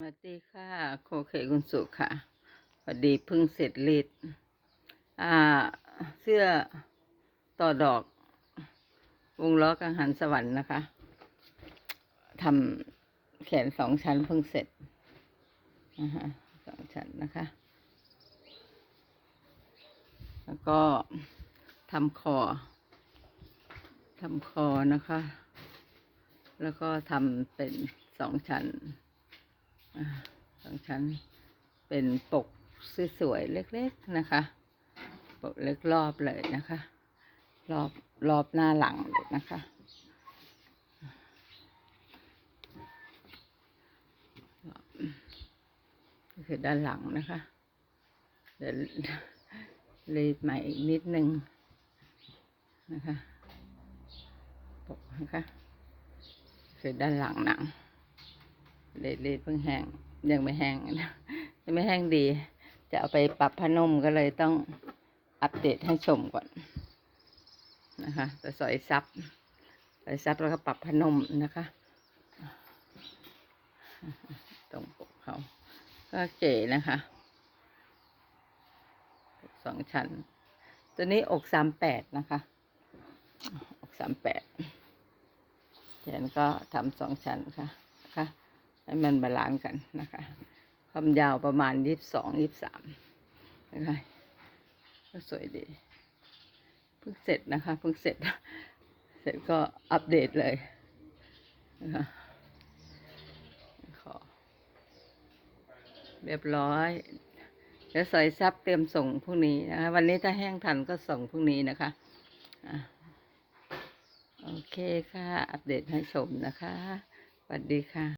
สวัสดีค่ะ โคเคคุณสุค่ะพอดีเพิ่งเสร็จรีดอ่า เสื้อต่อดอก วงล้อกังหันสวรรค์นะคะทำแขนสองชั้นเพิ่งเสร็จนะคะสองชั้นนะคะ แล้วก็ทำคอทำคอนะคะ แล้วก็ทำเป็นสองชั้น อ่าสองชั้นเป็นปกสวยๆเล็กๆนะคะ ปกเล็กรอบเลยนะคะ รอบรอบหน้าหลังนะคะก็คือด้านหลังนะคะ เดี๋ยวรีดใหม่อีกนิดนึงนะคะปกนะคะคือด้านหลังหนัง เลดเลดเพิ่งแห้งยังไม่แห้งนะยังไม่แห้งดี จะเอาไปปรับผ้านุ่มก็เลยต้องอัปเดตให้ชมก่อนนะคะแต่สอยซับสอยซับแล้วก็ปรับผ้านุ่มนะคะ ตรงปกเขาก็เก๋นะคะสองชั้น ตัวนี้อกสามแปดนะคะ อกสามแปดแขนก็ทำสองชั้นค่ะนะคะ ให้มันบาลานซ์กันนะคะ ความยาวประมาณยี่สิบสองยี่สิบสามนะคะก็สวยดีเพิ่งเสร็จนะคะเพิ่งเสร็จ เสร็จก็อัปเดตเลยนะคะขอเรียบร้อยเดี๋ยวใส่ซับเตรียมส่งพรุ่งนี้นะคะวันนี้ถ้าแห้งทันก็ส่งพรุ่งนี้นะคะอะโอเคค่ะ อัปเดตให้ชมนะคะสวัสดีค่ะ